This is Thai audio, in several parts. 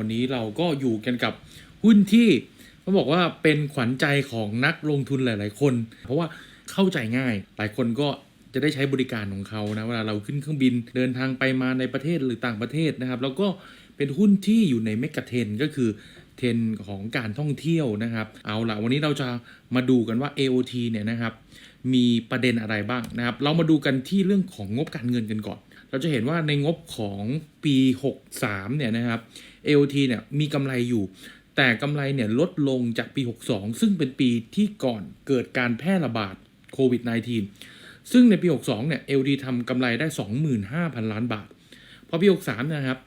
วันนี้เราก็อยู่กันกับหุ้นที่ต้องบอกว่าเป็นขวัญใจของนักลงทุนหลาย ๆ คน เพราะว่าเข้าใจง่าย หลายคนก็จะได้ใช้บริการของเขานะเวลาเราขึ้นเครื่องบินเดินทางไปมาในประเทศหรือต่างประเทศนะครับ แล้วก็เป็นหุ้นที่อยู่ในเมกะเทนก็คือเทรนของการท่องเที่ยวนะครับ เอาละวันนี้เราจะมาดูกันว่า AOT เนี่ยนะครับ มีประเด็นอะไรบ้างนะครับ เรามาดูกันที่เรื่องของงบการเงินกันก่อน เราจะเห็นว่าในงบของปี 63 เนี่ยนะครับ AOT เนี่ยมีกำไรอยู่ แต่กำไรเนี่ยลดลงจากปี 62 ซึ่งเป็นปีที่ก่อนเกิดการแพร่ระบาดโควิด -19 ซึ่งในปี 62 เนี่ย AOT ทำกำไรได้ 25,000 ล้านบาท พอปี 63 นะครับ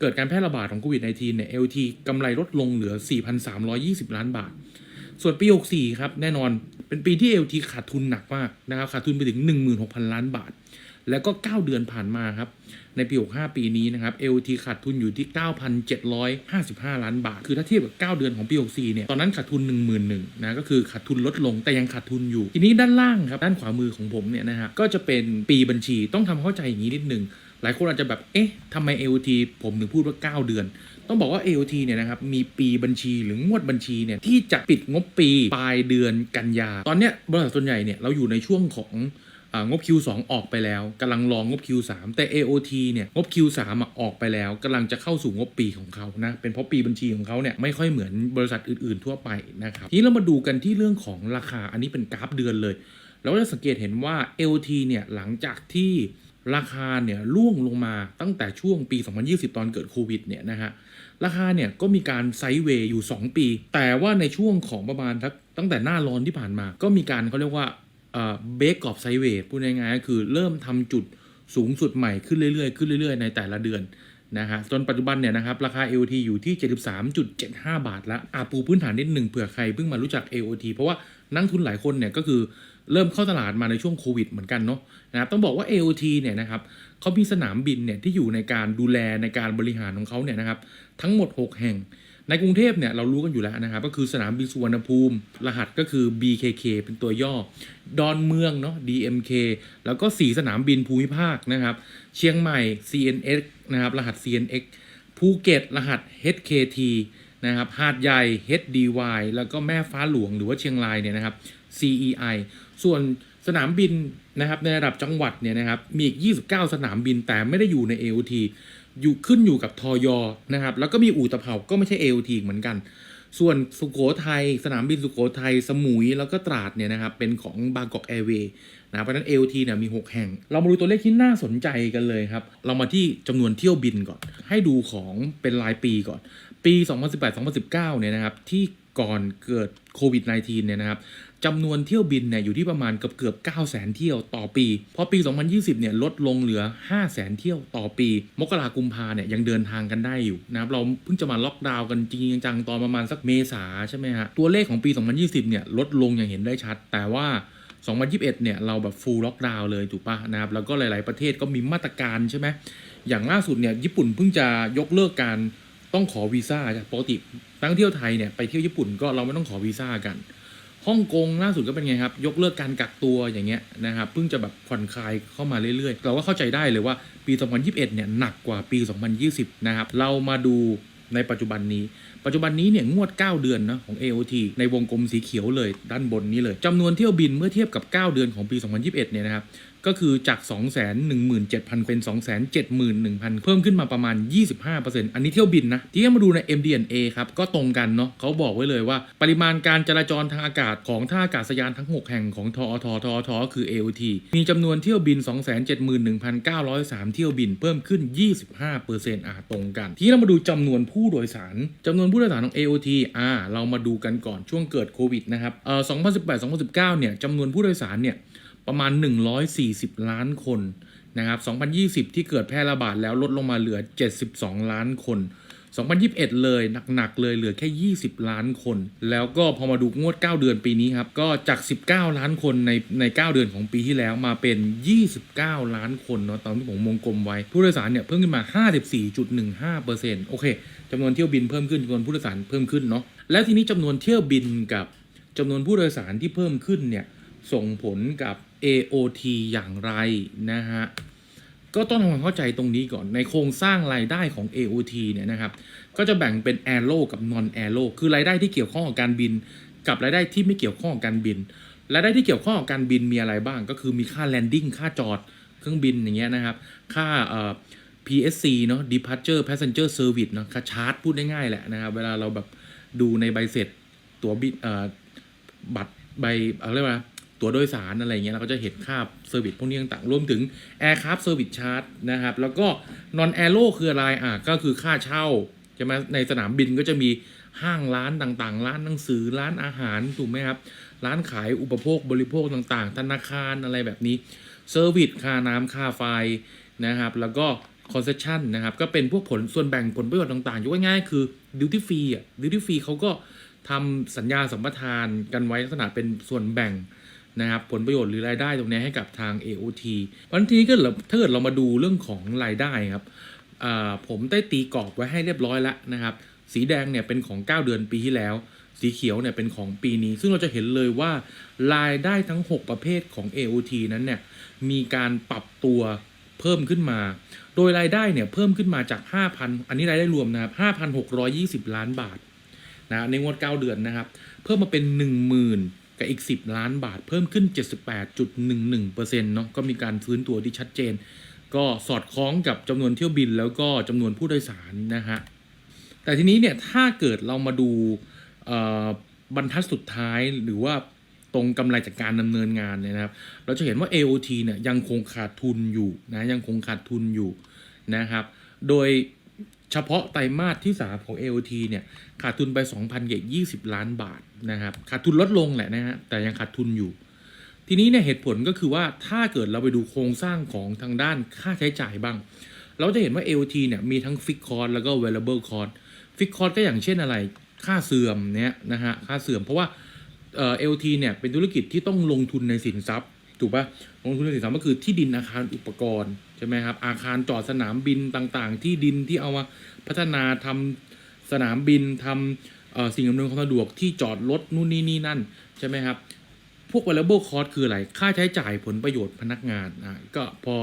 เกิดการแพร่ระบาดของโควิด -19 เนี่ย AOT กำไรลดลงเหลือ 4,320 ล้านบาท ส่วนปี 64 ครับ แน่นอนเป็นปีที่ AOT ขาดทุนหนักมากนะครับ ขาดทุนไปถึง 16,000 ล้านบาท แล้วก็ 9 เดือนผ่านมาครับ ในปี 65 ปีนี้นะครับ AOT ขาดทุนอยู่ที่ 9,755 ล้านบาท คือถ้าเทียบกับ 9 เดือนของปี 64 เนี่ย ตอนนั้นขาดทุน 11,000นะ ก็คือขาดทุนลดลงแต่ยังขาดทุนอยู่ ทีนี้ด้านล่างครับ ด้านขวามือของผมเนี่ยนะครับก็จะเป็นปีบัญชี ต้องทำเข้าใจอย่างนี้นิดนึง หลายคนอาจจะแบบ เอ๊ะทำไม AOT ผมถึงพูดว่า 9 เดือนต้องบอกว่า AOT เนี่ยนะครับมีปีบัญชีหรืองวดบัญชีเนี่ยที่จะปิดงบปีปลายเดือนกันยา ตอนเนี้ยบริษัทส่วนใหญ่เนี่ยเราอยู่ในช่วงของ งบ Q2 ออกไปแล้วกำลังรองงบ Q3 แต่ AOT เนี่ยงบ Q3 ออกไปแล้วกำลังจะเข้าสู่งบปีของเขานะเป็นเพราะปีบัญชีของเขาเนี่ยไม่ค่อยเหมือนบริษัทอื่นๆทั่วไปนะครับทีนี้เรามาดูกันที่เรื่องของราคาอันนี้เป็นกราฟเดือนเลยเราจะสังเกตเห็นว่า AOT เนี่ยหลังจากที่ราคาเนี่ยร่วงลงมาตั้งแต่ช่วงปี 2020 ตอนเกิดโควิดเนี่ยนะฮะราคาเนี่ยก็มีการไซด์เวย์อยู่ 2 ปี แต่ว่าในช่วงของประมาณทักตั้งแต่หน้าร้อนที่ผ่านมา ก็มีการเขาเรียกว่า เบรกกรอบไซเวทพูดง่ายๆก็คือเริ่มทำจุดสูงสุดใหม่ขึ้นเรื่อยๆ ขึ้นเรื่อยๆ ในแต่ละเดือนนะฮะจนปัจจุบันเนี่ยนะครับราคา AOT อยู่ที่ 73.75 บาทแล้วอาปูพื้นฐานนิดหนึ่งเผื่อใครเพิ่งมารู้จัก AOT เพราะว่านักทุนหลายคนเนี่ยก็คือ เริ่มเข้าตลาดมาในช่วงโควิดเหมือนกันเนาะนะครับต้องบอกว่า AOT เนี่ยนะครับเขามีสนามบินเนี่ยที่อยู่ในการดูแลในการบริหารของเขาเนี่ยนะครับทั้งหมด 6 แห่ง ในกรุงเทพเนี่ยเรารู้กันอยู่แล้วนะครับก็คือสนามบินสุวรรณภูมิ รหัสก็คือ BKK เป็นตัวย่อ ดอนเมืองเนาะ DMK แล้วก็ 4 สนามบินภูมิภาคนะครับเชียงใหม่ CNX นะครับรหัส CNX ภูเก็ตรหัส HKT นะครับหาดใหญ่ HDY แล้วก็แม่ฟ้าหลวงหรือว่าเชียงรายเนี่ยนะครับ CEI ส่วนสนามบินนะครับในระดับจังหวัดเนี่ยนะครับมีอีก 29 สนามบินแต่ไม่ได้อยู่ใน AOT อยู่ขึ้นอยู่กับทอยอนะครับแล้วก็มีอู่ตะเภาก็ไม่ใช่ AOT เหมือนกัน ส่วนสุโขทัยสนามบินสุโขทัยสมุยแล้วก็ตราดเนี่ยนะครับเป็นของบางกอกแอร์เวย์นะเพราะฉะนั้น AOT เนี่ยมี 6 แห่ง เรามาดูตัวเลขที่น่าสนใจกันเลยครับ เรามาที่จำนวนเที่ยวบินก่อน ให้ดูของเป็นรายปีก่อน ปี 2018-2019 เนี่ยนะครับที่ก่อนเกิดโควิด -19 เนี่ยนะครับ จำนวนเที่ยวบินเนี่ยอยู่ที่ประมาณเกือบเกือบ 9 0 0 0 0 เที่ยวต่อปี พอปี 2020 เนี่ยลดลงเหลือ 5 0 0 0 0 0 เที่ยวต่อปี มกรากุมภาเนี่ยยังเดินทางกันได้อยู่นะครับ เราเพิ่งจะมาล็อกดาวน์กันจริงจังตอนประมาณสักเมษาใช่ไหมฮะ ตัวเลขของปี 2020 เนี่ยลดลงอย่างเห็นได้ชัด แต่ว่า2021 เนี่ยเราแบบฟูลล็อกดาวน์เลยถูกปะนะครับ แล้วก็หลาย ๆ ประเทศก็มีมาตรการใช่ไหมอย่างล่าสุดเนี่ยญี่ปุ่นเพิ่งจะยกเลิกการต้องขอวีซ่าจากปกตินักท่องเที่ยวไทยเนี่ยไปเที่ยวญี่ปุ่นก็เราไม่ต้องขอวีซ่ากัน ฮ่องกงล่าสุดก็เป็นไงครับ ยกเลิกการกักตัวอย่างเงี้ยนะครับเพิ่งจะแบบผ่อนคลายเข้ามาเรื่อยๆ เราก็เข้าใจได้เลยว่าปี 2021 เนี่ยหนักกว่าปี 2020 นะครับ เรามาดูในปัจจุบันนี้ ปัจจุบันนี้เนี่ยงวด 9 เดือนนะของ AOT ในวงกลมสีเขียวเลยด้านบนนี้เลยจำนวนเที่ยวบินเมื่อเทียบกับ 9 เดือนของปี 2021 เนี่ยนะครับ ก็คือจาก 217,000 เป็น 271,000 เพิ่มขึ้นมาประมาณ 25%อันนี้เที่ยวบินนะ ที่มาดูใน MDNA ครับ ก็ตรงกันเนาะเขาบอกไว้เลยว่า ปริมาณการจราจรทางอากาศของท่าอากาศยานทั้ง 6 แห่งของทอททอทคือ AOT มีจำนวนเที่ยวบิน 271,903 เที่ยวบินเพิ่มขึ้น 25%อ่าตรงกัน ที่เรามาดูจำนวนผู้โดยสารจำนวนผู้โดยสารของ AOT อ่าเรามาดูกันก่อนช่วงเกิดโควิดนะครับเอ่อ2018-2019 เนี่ยจำนวนผู้โดยสารเนี่ย ประมาณ 140 ล้านคนนะครับ 2020 ที่เกิดแพร่ระบาดแล้วลดลงมาเหลือ 72 ล้านคน 2021 เลยหนักๆเลยเหลือแค่ 20 ล้านคน แล้วก็พอมาดูงวด 9 เดือนปีนี้ครับ ก็จาก 19 ล้านคนในใน 9 เดือนของปีที่แล้วมาเป็น 29 ล้านคนเนาะตอนที่ผมวงกลมไว้ ผู้โดยสารเนี่ยเพิ่มขึ้นมา 54.15%โอเคจำนวนเที่ยวบินเพิ่มขึ้นจำนวนผู้โดยสารเพิ่มขึ้นเนาะ แล้วทีนี้จำนวนเที่ยวบินกับจำนวนผู้โดยสารที่เพิ่มขึ้นเนี่ยส่งผลกับ AOT อย่างไรนะฮะก็ต้องทำความเข้าใจตรงนี้ก่อนในโครงสร้างรายได้ของ AOT เนี่ยนะครับ ก็จะแบ่งเป็น Aero กับ Non Aero คือรายได้ที่เกี่ยวข้องกับการบิน กับรายได้ที่ไม่เกี่ยวข้องกับการบินรายได้ที่เกี่ยวข้องกับการบินมีอะไรบ้าง ก็คือมีค่า landing ค่าจอดเครื่องบินอย่างเงี้ยนะครับ ค่าเอ่อ PSC เนาะ Departure Passenger Service เนาะค่าชาร์จพูดง่ายๆแหละนะครับ เวลาเราแบบดูในใบเสร็จ ตั๋วบินเอ่อบัตรใบเอาเรียกว่า ตั๋วโดยสารอะไรเงี้ยเราก็จะเห็นค่าเซอร์วิสพวกนี้ต่างๆรวมถึง Aircraft Service Charge นะครับ แล้วก็ Non Aero คืออะไรอะก็คือค่าเช่าใช่ไหมในสนามบินก็จะมีห้างร้านต่างๆ ร้านหนังสือร้านอาหารถูกไหมครับ ร้านขายอุปโภคบริโภคต่างๆ ธนาคารอะไรแบบนี้เซอร์วิสค่าน้ำค่าไฟนะครับ แล้วก็คอนเซชชันนะครับ ก็เป็นพวกผลส่วนแบ่งผลประโยชน์ต่างๆยกง่ายๆคือดิวตี้ฟรีอะดิวตี้ฟรีเขาก็ทำสัญญาสัมปทานกันไว้ลักษณะเป็นส่วนแบ่ง นะครับผลประโยชน์หรือรายได้ตรงนี้ให้กับทาง AOT วันทีนี้ก็ถ้าเกิดเรามาดูเรื่องของรายได้ครับผมได้ตีกรอบไว้ให้เรียบร้อยแล้วนะครับ สีแดงเนี่ยเป็นของ 9 เดือนปีที่แล้ว สีเขียวเนี่ยเป็นของปีนี้ ซึ่งเราจะเห็นเลยว่ารายได้ทั้ง 6 ประเภทของ AOT นั้นเนี่ยมีการปรับตัวเพิ่มขึ้นมา โดยรายได้เนี่ยเพิ่มขึ้นมาจาก 5,000 อันนี้รายได้รวมนะครับ 5,620 ล้านบาทนะในงวด 9 เดือนนะครับ เพิ่มมาเป็น 10,000 กับอีก 10 ล้านบาทเพิ่มขึ้น 78.11%เนาะก็มีการฟื้นตัวที่ชัดเจน ก็สอดคล้องกับจำนวนเที่ยวบินแล้วก็จำนวนผู้โดยสารนะฮะแต่ทีนี้เนี่ยถ้าเกิดเรามาดูบรรทัดสุดท้ายหรือว่าตรงกำไรจากการดำเนินงานเนี่ยนะครับ เราจะเห็นว่า AOT เนี่ยยังคงขาดทุนอยู่นะยังคงขาดทุนอยู่นะครับ โดยเฉพาะไตรมาสที่ 3 ของ AOT เนี่ยขาดทุนไป 2,020 ล้านบาท นะครับขาดทุนลดลงแหละนะฮะแต่ยังขาดทุนอยู่ ทีนี้เนี่ยเหตุผลก็คือว่าถ้าเกิดเราไปดูโครงสร้างของทางด้านค่าใช้จ่ายบ้าง เราจะเห็นว่า AOT เนี่ยมีทั้ง Fixed Cost แล้วก็ Variable Cost ฟิกคอร์ก็อย่างเช่นอะไร ค่าเสื่อมเนี่ยนะฮะค่าเสื่อมเพราะว่าเอ่อ LT เนี่ยเป็นธุรกิจที่ต้องลงทุนในสินทรัพย์ถูกปะลงทุนในสินทรัพย์ก็คือที่ดินอาคารอุปกรณ์ใช่ไหมครับอาคารจอดสนามบินต่างๆ ที่ดินที่เอามาพัฒนาทำสนามบินทำเอ่อ สิ่งอำนวยความสะดวกที่จอดรถนู่นนี่นี่นั่น ใช่ไหมครับ พวก variable cost คืออะไร ค่าใช้จ่ายผลประโยชน์พนักงานอะก็พอ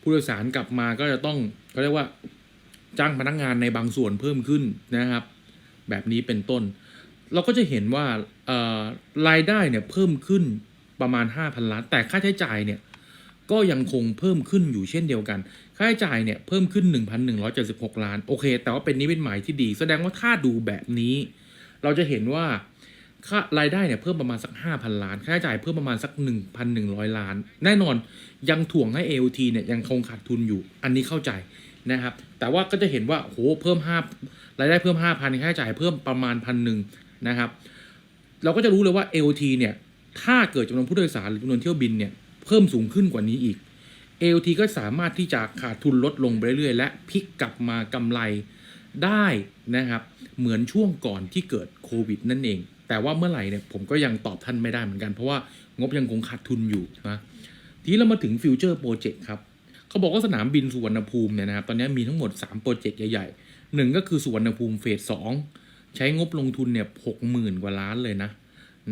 ผู้โดยสารกลับมาก็จะต้องเขาเรียกว่าจ้างพนักงานในบางส่วนเพิ่มขึ้นนะครับ แบบนี้เป็นต้น เราก็จะเห็นว่ารายได้เนี่ยเพิ่มขึ้นประมาณ 5,000 ล้าน แต่ค่าใช้จ่ายเนี่ยก็ยังคงเพิ่มขึ้นอยู่เช่นเดียวกัน ค่าใช้จ่ายเนี่ยเพิ่มขึ้น 1,176 ล้าน โอเค แต่ว่าเป็นนิมิตหมายที่ดี แสดงว่าถ้าดูแบบนี้ เราจะเห็นว่าค่ารายได้เนี่ยเพิ่มประมาณสัก 5,000 ล้าน ค่าใช้จ่ายเพิ่มประมาณสัก 1,100 ล้าน แน่นอนยังถ่วงให้ AOT เนี่ยยังคงขาดทุนอยู่ อันนี้เข้าใจนะครับ แต่ว่าก็จะเห็นว่าโหเพิ่ม5รายได้เพิ่ม 5,000 ค่าใช้จ่ายเพิ่มประมาณพันหนึ่งนะครับ เราก็จะรู้เลยว่า AOT เนี่ย ถ้าเกิดจำนวนผู้โดยสารหรือจำนวนเที่ยวบินเนี่ยเพิ่มสูงขึ้นกว่านี้อีก AOT ก็สามารถที่จะขาดทุนลดลงไปเรื่อยๆและพลิกกลับมากำไร ได้นะครับเหมือนช่วงก่อนที่เกิดโควิดนั่นเอง แต่ว่าเมื่อไหร่เนี่ยผมก็ยังตอบท่านไม่ได้เหมือนกัน เพราะว่างบยังคงขาดทุนอยู่นะทีนี้เรามาถึงฟิวเจอร์โปรเจกต์ครับเขาบอกว่าสนามบินสุวรรณภูมิเนี่ยนะครับตอนนี้มีทั้งหมด 3 โปรเจกต์ใหญ่ๆหนึ่งก็คือสุวรรณภูมิเฟสสองใช้งบลงทุนเนี่ยหกหมื่นกว่าล้านเลยนะ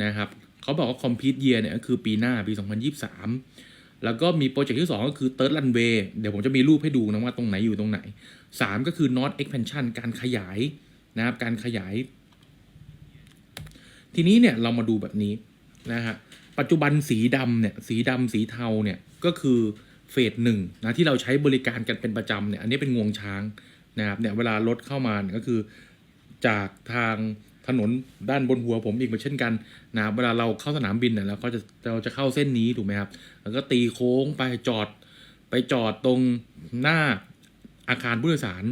นะครับเขาบอกว่าคอมพิวเยียเนี่ยก็คือปีหน้าปี 2023 แล้วก็มีโปรเจกต์ที่ 2 ก็คือเติร์ดรันเวย์เดี๋ยวผมจะมีรูปให้ดูนะว่าตรงไหนอยู่ตรงไหน 3 ก็คือ North Expansion การขยายนะครับการขยาย ทีนี้เนี่ยเรามาดูแบบนี้นะฮะปัจจุบันสีดำเนี่ยสีดำสีเทาเนี่ยก็คือเฟสหนึ่งนะที่เราใช้บริการกันเป็นประจำเนี่ยอันนี้เป็นงวงช้างนะครับเนี่ยเวลารถเข้ามาเนี่ยก็คือจากทาง ถนนด้านบนหัวผมอีกเหมือนเช่นกันนะครับเวลาเราเข้าสนามบินเนี่ยเราก็จะเราจะเข้าเส้นนี้ถูกไหมครับแล้วก็ตีโค้งไปจอด ไปจอดตรงหน้าอาคารผู้โดยสาร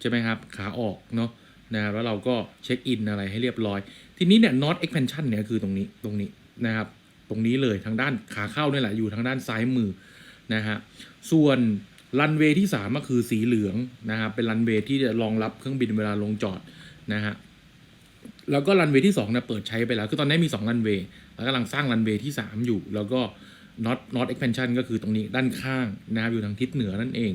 ใช่ไหมครับขาออกเนาะนะครับแล้วเราก็เช็คอินอะไรให้เรียบร้อย ทีนี้เนี่ย North Expansion เนี่ยคือตรงนี้ตรงนี้นะครับ ตรงนี้เลยทางด้านขาเข้านี่แหละอยู่ทางด้านซ้ายมือนะฮะส่วนรันเวย์ที่สามก็คือสีเหลืองนะครับเป็นรันเวย์ที่จะรองรับเครื่องบินเวลาลงจอดนะฮะ แล้วก็รันเวย์ที่สองเนี่ยเปิดใช้ไปแล้ว คือตอนนี้มีสองรันเวย์แล้วกำลังสร้างรันเวย์ที่สามอยู่ แล้วก็ not not Expansion ก็คือตรงนี้ด้านข้างนะครับอยู่ทางทิศเหนือนั่นเอง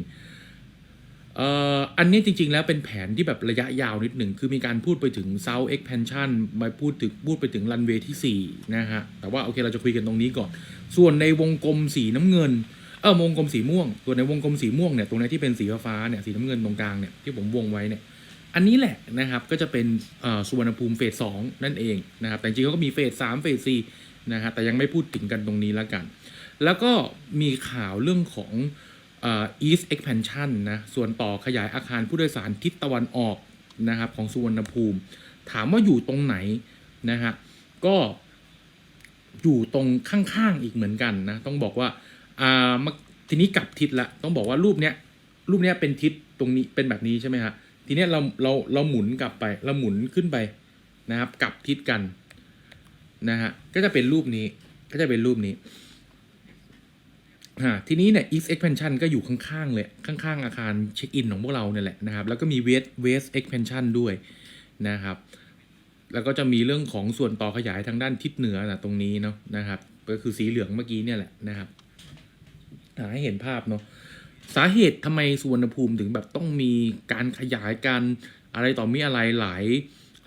เอ่ออันนี้จริง ๆ แล้วเป็นแผนที่แบบระยะยาวนิดหนึ่ง คือมีการพูดไปถึง South Expansion มาพูดถึงพูดไปถึงรันเวย์ที่ 4 นะฮะ แต่ว่าโอเคเราจะคุยกันตรงนี้ก่อน ส่วนในวงกลมสีน้ำเงิน เออวงกลมสีม่วง ตัวในวงกลมสีม่วงเนี่ยตรงนี้ที่เป็นสีฟ้าเนี่ยสีน้ำเงินตรงกลางเนี่ยที่ผมวงไว้เนี่ย อันนี้แหละนะครับก็จะเป็นเอ่อสุวรรณภูมิเฟสสองนั่นเองนะครับแต่จริงๆเขาก็มีเฟสสามเฟสสี่นะฮะแต่ยังไม่พูดถึงกันตรงนี้แล้วกัน แล้วก็มีข่าวเรื่องของอ่อ East Expansion นะส่วนต่อขยายอาคารผู้โดยสารทิศตะวันออกนะครับของสุวรรณภูมิ ถามว่าอยู่ตรงไหนนะฮะก็อยู่ตรงข้างๆอีกเหมือนกันนะต้องบอกว่าอ่าทีนี้กลับทิศละต้องบอกว่ารูปเนี้ยรูปเนี้ยเป็นทิศตรงนี้เป็นแบบนี้ใช่ไหมฮะ ทีเนี้ยเราเราเราหมุนกลับไปเราหมุนขึ้นไปนะครับกลับทิศกันนะฮะก็จะเป็นรูปนี้ก็จะเป็นรูปนี้ฮะทีนี้เนี่ย East Expansion ก็อยู่ข้างๆเลยข้างๆอาคารเช็คอินของพวกเราเนี่ยแหละนะครับแล้วก็มี West West Expansion ด้วยนะครับแล้วก็จะมีเรื่องของส่วนต่อขยายทางด้านทิศเหนือนะตรงนี้เนาะนะครับก็คือสีเหลืองเมื่อกี้เนี่ยแหละนะครับให้เห็นภาพเนาะ สาเหตุทำไมสุวรรณภูมิถึงแบบต้องมีการขยายการอะไรต่อมีอะไรหลาย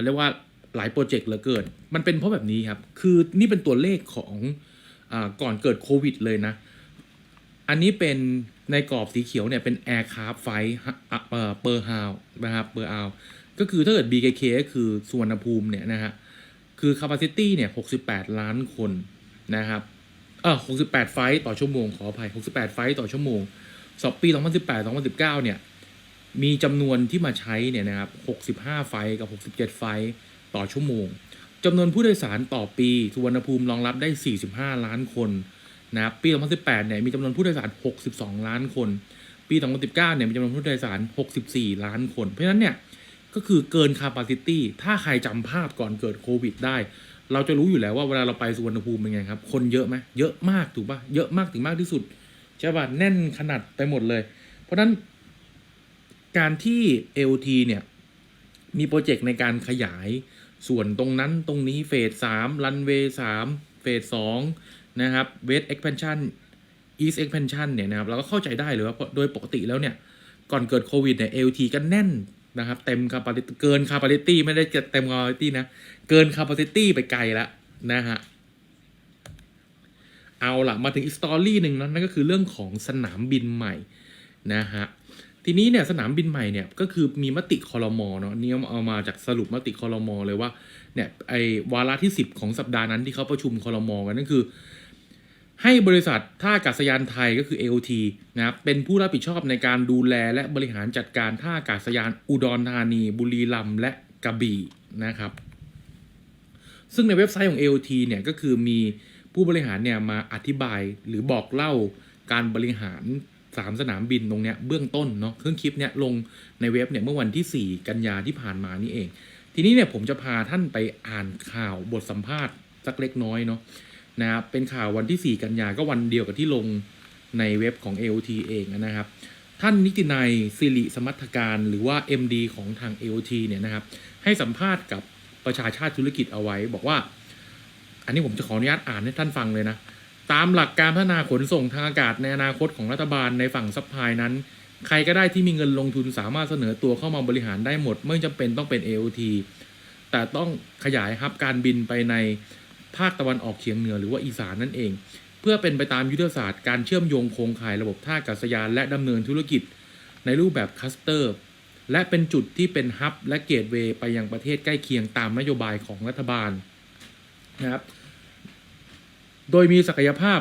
เรียกว่าหลายโปรเจกต์เหลือเกิน มันเป็นเพราะแบบนี้ครับ คือนี่เป็นตัวเลขของอก่อนเกิดโควิดเลยนะ อันนี้เป็นในกรอบสีเขียวเนี่ยเป็น Aircraft Flight เอ่อเปอร์ฮาวนะครับเปอร์ฮาวก็คือถ้าเกิด BKK ก็คือสุวรรณภูมิเนี่ยนะฮะ คือ capacity เนี่ย 68 ล้านคนนะครับ เออ68 ไฟล์ต่อชั่วโมงขออภัย 68 ไฟล์ต่อชั่วโมง สอบปี 2018 2019 เนี่ย มีจำนวนที่มาใช้เนี่ยนะครับ 65 ไฟกับ 67 ไฟต่อชั่วโมงจำนวนผู้โดยสารต่อปีสุวรรณภูมิรองรับได้ 45 ล้านคนนะครับปี 2018 เนี่ยมีจำนวนผู้โดยสาร 62 ล้านคน ปี 2019 เนี่ยมีจำนวนผู้โดยสาร 64 ล้านคน เพราะฉะนั้นเนี่ยก็คือเกิน capacity ถ้าใครจำภาพก่อนเกิดโควิดได้ เราจะรู้อยู่แล้วว่าเวลาเราไปสุวรรณภูมิเป็นไงครับ คนเยอะไหมเยอะมากถูกปะเยอะมากถึงมากที่สุด ใช่ป่ะแน่นขนาดไปหมดเลย เพราะนั้นการที่ LT เนี่ย มีโปรเจกต์ในการขยายส่วนตรงนั้นตรงนี้เฟสสามรันเวย์สามเฟสสองนะครับเวส expansion east expansion เนี่ยนะครับเราก็เข้าใจได้เลยว่าโดยปกติแล้วเนี่ย ก่อนเกิดโควิดเนี่ย LT ก็แน่นนะครับเต็ม capacity เกิน capacity ไม่ได้จะเต็ม capacity นะ เกิน capacity ไปไกลแล้วนะฮะ เอาละมาถึงอีกสตอรี่หนึ่งนะนั่นก็คือเรื่องของสนามบินใหม่นะฮะทีนี้เนี่ยสนามบินใหม่เนี่ยก็คือมีมติคอรมอเนาะนนี่เอามาจากสรุปมติคอรมอเลยว่าเนี่ยไอวาระที่ 10 ของสัปดาห์นั้นที่เขาประชุมคอรมอกันนั่นคือ ให้บริษัทท่าอากาศยานไทยก็คือ AOT นะครับเป็นผู้รับผิดชอบในการดูแลและบริหารจัดการท่าอากาศยานอุดรธานี บุรีรัมย์และกระบี่นะครับ ซึ่งในเว็บไซต์ของ AOT เนี่ยก็คือมี ผู้บริหารเนี่ยมาอธิบายหรือบอกเล่าการบริหารสามสนามบินตรงเนี้ยเบื้องต้นเนาะเครื่องคลิปเนี่ยลงในเว็บเนี่ยเมื่อวันที่ 4 กันยาที่ผ่านมานี่เอง ทีนี้เนี่ยผมจะพาท่านไปอ่านข่าวบทสัมภาษณ์สักเล็กน้อยเนาะนะครับเป็นข่าววันที่ 4 กันยาก็วันเดียวกับที่ลงในเว็บของ AOT เองนะครับ ท่านนิตินัยสิริสมัทการหรือว่า MD ของทาง AOT เนี่ยนะครับให้สัมภาษณ์กับประชาชาติธุรกิจเอาไว้ บอกว่า อันนี้ผมจะขออนุญาตอ่านให้ท่านฟังเลยนะ ตามหลักการพัฒนาขนส่งทางอากาศในอนาคตของรัฐบาลในฝั่งซัพพลายนั้น ใครก็ได้ที่มีเงินลงทุนสามารถเสนอตัวเข้ามาบริหารได้หมด ไม่จำเป็นต้องเป็น AOT แต่ต้องขยายฮับการบินไปในภาคตะวันออกเฉียงเหนือหรือว่าอีสานนั่นเอง เพื่อเป็นไปตามยุทธศาสตร์การเชื่อมโยงโครงข่ายระบบท่าอากาศยานและดำเนินธุรกิจ ในรูปแบบคัสเตอร์และเป็นจุดที่เป็นฮับและเกตเวย์ไปยังประเทศใกล้เคียงตามนโยบายของรัฐบาลนะครับ โดยมีศักยภาพ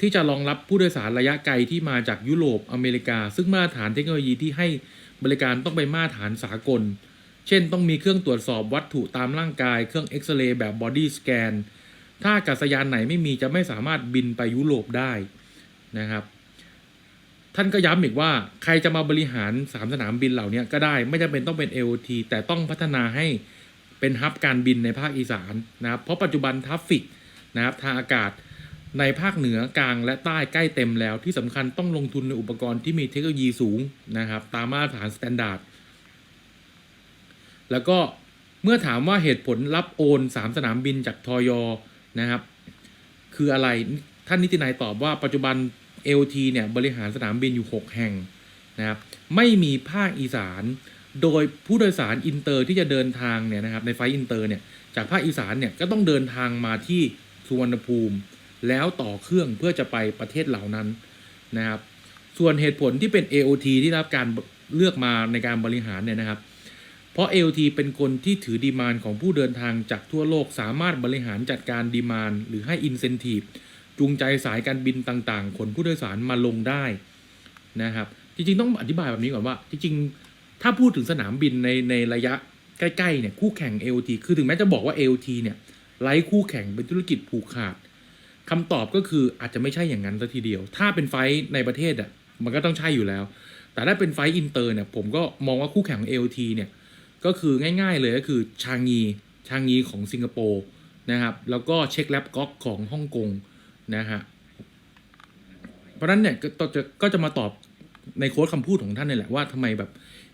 ที่จะรองรับผู้โดยสารระยะไกลที่มาจากยุโรปอเมริกา ซึ่งมาตรฐานเทคโนโลยีที่ให้บริการต้องเป็นมาตรฐานสากล เช่น ต้องมีเครื่องตรวจสอบวัตถุตามร่างกาย เครื่องเอ็กซเรย์แบบบอดี้สแกน ถ้าอากาศยานไหนไม่มีจะไม่สามารถบินไปยุโรปได้นะครับ ท่านก็ย้ำอีกว่าใครจะมาบริหาร 3 สนามบินเหล่านี้ก็ได้ไม่จำเป็นต้องเป็น AOT แต่ต้องพัฒนาให้เป็นฮับการบินในภาคอีสานนะครับ เพราะปัจจุบันทราฟฟิก นะครับทางอากาศในภาคเหนือกลางและใต้ใกล้เต็มแล้ว ที่สำคัญต้องลงทุนในอุปกรณ์ที่มีเทคโนโลยีสูงนะครับ ตามมาตรฐานสแตนดาร์ดแล้วก็เมื่อถามว่าเหตุผลรับโอน 3 สนามบินจากทอยอนะครับ คืออะไรท่านนิตินายตอบว่าปัจจุบัน LT เนี่ยบริหารสนามบินอยู่ 6 แห่งนะครับไม่มีภาคอีสาน โดยผู้โดยสารอินเตอร์ที่จะเดินทางเนี่ยนะครับในไฟอินเตอร์เนี่ยจากภาคอีสานเนี่ยก็ต้องเดินทางมาที่ สุวรรณภูมิ แล้วต่อเครื่องเพื่อจะไปประเทศเหล่านั้นนะครับ ส่วนเหตุผลที่เป็น AOT ที่รับการเลือกมาในการบริหารเนี่ยนะครับ เพราะ AOT เป็นคนที่ถือดีมานของผู้เดินทางจากทั่วโลกสามารถบริหารจัดการดีมานหรือให้ incentive จูงใจสายการบินต่างๆ ขนผู้โดยสารมาลงได้นะครับ จริงๆ ต้องอธิบายแบบนี้ก่อนว่า จริงๆ ถ้าพูดถึงสนามบินในในระยะใกล้ๆเนี่ยคู่แข่ง AOT คือถึงแม้จะบอกว่า AOT เนี่ย ไร้คู่แข่งเป็นธุรกิจผูกขาดคำตอบก็คืออาจจะไม่ใช่อย่างนั้นซะทีเดียว ถ้าเป็นไฟในประเทศอะมันก็ต้องใช่อยู่แล้ว แต่ถ้าเป็นไฟอินเตอร์เนี่ยผมก็มองว่าคู่แข่งของ AOT เนี่ยก็คือง่ายๆเลยก็คือชางีชางีของสิงคโปร์นะครับแล้วก็เช็คแลบก๊อกของฮ่องกงนะฮะเพราะฉะนั้นเนี่ยก็จะก็จะมาตอบในโค้ดคำพูดของท่านนี่แหละว่าทำไมแบบ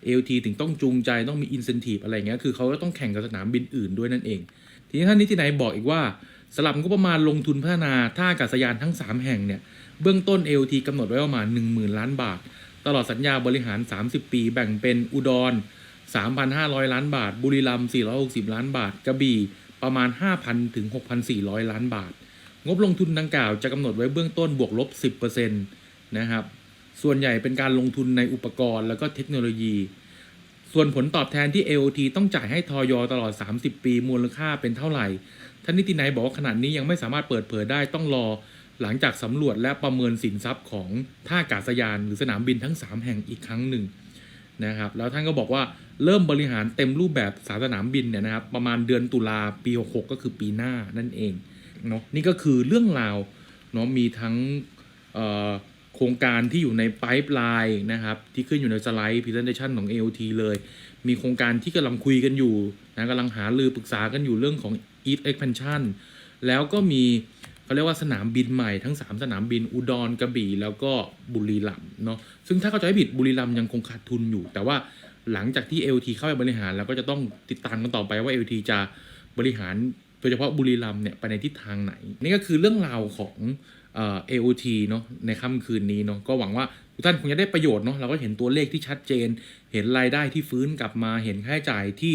AOT ถึงต้องจูงใจต้องมี incentive อะไรเงี้ยคือเขาก็ต้องแข่งกับสนามบินอื่นด้วยนั่นเอง ทีนี้ท่านนิตินัยบอกอีกว่าสลับงบประมาณลงทุนพัฒนาท่าอากาศยานทั้ง 3 แห่งเนี่ยเบื้องต้น AOT กำหนดไว้ประมาณ 10,000 ล้านบาท ตลอดสัญญาบริหาร 30 ปี แบ่งเป็นอุดร 3,500 ล้านบาท บุรีรัมย์460 ล้านบาท กระบี่ประมาณ 5,000 ถึง 6,400 ล้านบาท งบลงทุนดังกล่าวจะกำหนดไว้เบื้องต้นบวกลบ 10%นะครับ ส่วนใหญ่เป็นการลงทุนในอุปกรณ์แล้วก็เทคโนโลยี ส่วนผลตอบแทนที่ AOT ต้องจ่ายให้ทอยตลอด 30 ปีมูลค่าเป็นเท่าไหร่ ท่านนิตินัยบอกว่าขนาดนี้ยังไม่สามารถเปิดเผยได้ต้องรอ หลังจากสำรวจและประเมินสินทรัพย์ของท่าอากาศยานหรือสนามบินทั้ง 3 แห่งอีกครั้งหนึ่งนะครับ แล้วท่านก็บอกว่าเริ่มบริหารเต็มรูปแบบสาสนามบินเนี่ยนะครับ ประมาณเดือนตุลาปี 66 ก็คือปีหน้านั่นเองเนาะนี่ก็คือเรื่องราวเนาะมีทั้งเอ่อ โครงการที่อยู่ในไพ p e ไลน์นะครับ ที่ขึ้นอยู่ในสไลด์ Presentation ของ AOT เลย มีโครงการที่กำลังคุยกันอยู่นะกำลังหาลือปรึกษากันอยู่เรื่องของ East Expansion แล้วก็มีเขาเรียกว่าสนามบินใหม่ทั้ง 3 สนามบินอุดรกระบี่แล้วก็บุรีรัมย์เนาะซึ่งถ้าเข้าใจไม่ผิดบุรีรัมย์ยังคงขาดทุนอยู่ แต่ว่าหลังจากที่ LT เข้าไปบริหาร แล้วก็จะต้องติดตามกันต่อไปว่า LT จะบริหารโดยเฉพาะบุรีรัมย์เนี่ยไปในทิศทางไหน นี่ก็คือเรื่องราวของ เอ่อ AOT เนาะในค่ำคืนนี้เนาะก็หวังว่าทุกท่านคงจะได้ประโยชน์เนาะเราก็เห็นตัวเลขที่ชัดเจน เห็นรายได้ที่ฟื้นกลับมาเห็นค่าใช้จ่ายที่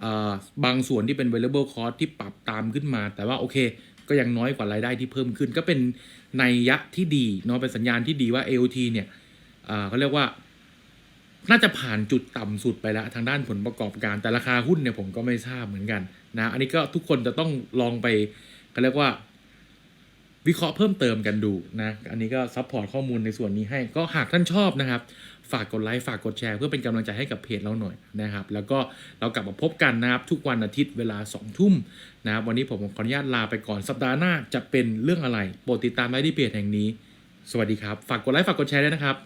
เอ่อบางส่วนที่เป็น variable cost ที่ปรับตามขึ้นมา แต่ว่าโอเค ก็ยังน้อยกว่ารายได้ที่เพิ่มขึ้น ก็เป็นนัยยะที่ดีเนาะเป็นสัญญาณที่ดีว่า AOT เนี่ยเอ่อเขาเรียกว่าน่าจะผ่านจุดต่ำสุดไปแล้วทางด้านผลประกอบการแต่ราคาหุ้นเนี่ยผมก็ไม่ทราบเหมือนกันนะอันนี้ก็ทุกคนจะต้องลองไปเขาเรียกว่า วิเคราะห์เพิ่มเติมกันดูนะ อันนี้ก็ซัพพอร์ตข้อมูลในส่วนนี้ให้ ก็หากท่านชอบนะครับ ฝากกดไลค์ฝากกดแชร์เพื่อเป็นกำลังใจให้กับเพจเราหน่อยนะครับ แล้วก็เรากลับมาพบกันนะครับ ทุกวันอาทิตย์เวลา2ทุ่มนะครับ วันนี้ผมขออนุญาตลาไปก่อนสัปดาห์หน้าจะเป็นเรื่องอะไร โปรดติดตามได้ที่เพจแห่งนี้ สวัสดีครับ ฝากกดไลค์ฝากกดแชร์ด้วยนะครับ